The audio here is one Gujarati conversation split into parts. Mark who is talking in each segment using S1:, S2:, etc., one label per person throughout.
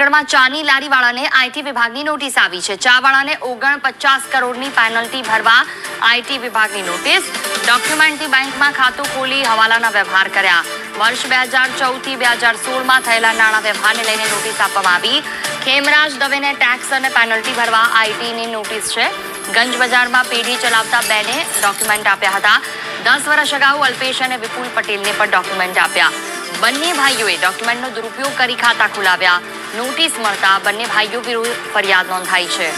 S1: પાટણમાં ચાની લારીવાળાને આઈટી વિભાગની નોટિસ આવી છે. ચાવાળાને ઓગણ પચાસ કરોડની પેનલ્ટી ભરવા આઈટી વિભાગની નોટિસ. ડોક્યુમેન્ટથી બેંકમાં ખાતું ખોલી હવાલાના વ્યવહાર કર્યા. વર્ષ બે હજાર ચૌદથી બે હજાર સોળમાં થયેલા નાણાં વ્યવહારને લઈને નોટિસ આપવામાં આવી. ખેમરાજ દવેને ટેક્સ અને પેનલ્ટી ભરવા આઈટીની નોટિસ છે. ગંજ બજારમાં પેઢી ચલાવતા બેને ડોક્યુમેન્ટ આપ્યા હતા. દસ વર્ષ અગાઉ અલ્પેશ અને વિપુલ પટેલને પણ ડોક્યુમેન્ટ આપ્યા. બંને ભાઈઓએ ડોક્યુમેન્ટનો દુરુપયોગ કરી ખાતા ખોલાવ્યા. નોટિસ મળતા બંને ભાઈઓ વિરુદ્ધ ફરિયાદ નોંધાઈ છે.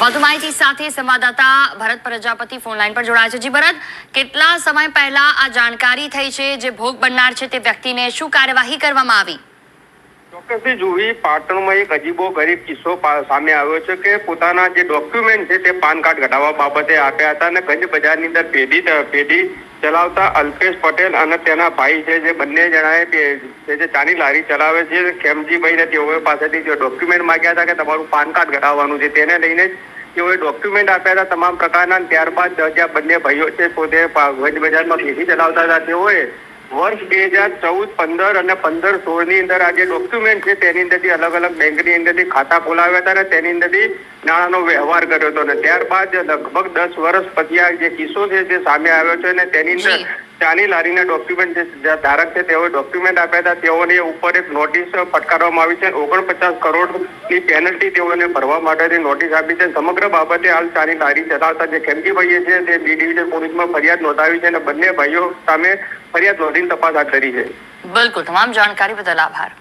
S1: વધુ માહિતી સાથે સંવાદદાતા ભરત પ્રજાપતિ ફોનલાઈન પર જોડાયા છે. જી ભરત, કેટલા સમય પહેલા આ જાણકારી થઈ છે જે ભોગ બનનાર છે તે વ્યક્તિને શું કાર્યવાહી કરવામાં આવી?
S2: ચોક્કસથી જુવી પાટણમાં એક અજીબો ગરીબ કિસ્સો સામે આવ્યો છે કે પોતાના જે ડોક્યુમેન્ટ છે તે પાન કાર્ડ ઘટાડવા બાબતે આપ્યા હતા અને ગંજ બજારની અંદર પેઢી પેઢી ચલાવતા અલ્પેશ પટેલ અને તેના ભાઈ છે, જે બંને જણાએ જે ચાની લારી ચલાવે છે ખેમજીભાઈ ને તેઓ પાસેથી જે ડોક્યુમેન્ટ માંગ્યા હતા કે તમારું પાન કાર્ડ કઢાવવાનું છે, તેને લઈને તેઓએ ડોક્યુમેન્ટ આપ્યા હતા તમામ પ્રકારના ત્યારબાદ જ્યાં બંને ભાઈઓ છે, પોતે વજ બજારમાં પેઢી ચલાવતા હતા. તેઓએ વર્ષ બે હજાર ચૌદ, પંદર અને પંદર સોળની અંદર આ જે ડોક્યુમેન્ટ છે, તેની અંદરથી અલગ અલગ બેંકની અંદરથી ખાતા ખોલાવ્યા હતા અને તેની અંદરથી નાણાંનો વ્યવહાર કર્યો હતો અને ત્યારબાદ લગભગ દસ વર્ષ પછી આ જે કિસ્સો છે તે સામે આવ્યો છે અને તેની અંદર ચાની લારીના ડોક્યુમેન્ટ જે ધારક છે તેઓએ ડોક્યુમેન્ટ આપ્યા હતા. તેઓને ઉપર એક નોટિસ ફટકારવામાં આવી છે ઓગણપચાસ કરોડની પેનલ્ટી તેઓને ભરવા માટેની નોટિસ આપી છે. સમગ્ર બાબતે હાલ ચાની લારી ચલાવતા જે ખેમજીભાઈએ છે તે બી ડિવિઝન પોલીસમાં ફરિયાદ નોંધાવી છે અને બંને ભાઈઓ સામે ફરિયાદ નોંધીને તપાસ હાથ ધરી છે.
S1: બિલકુલ. તમામ જાણકારી બદલ આભાર.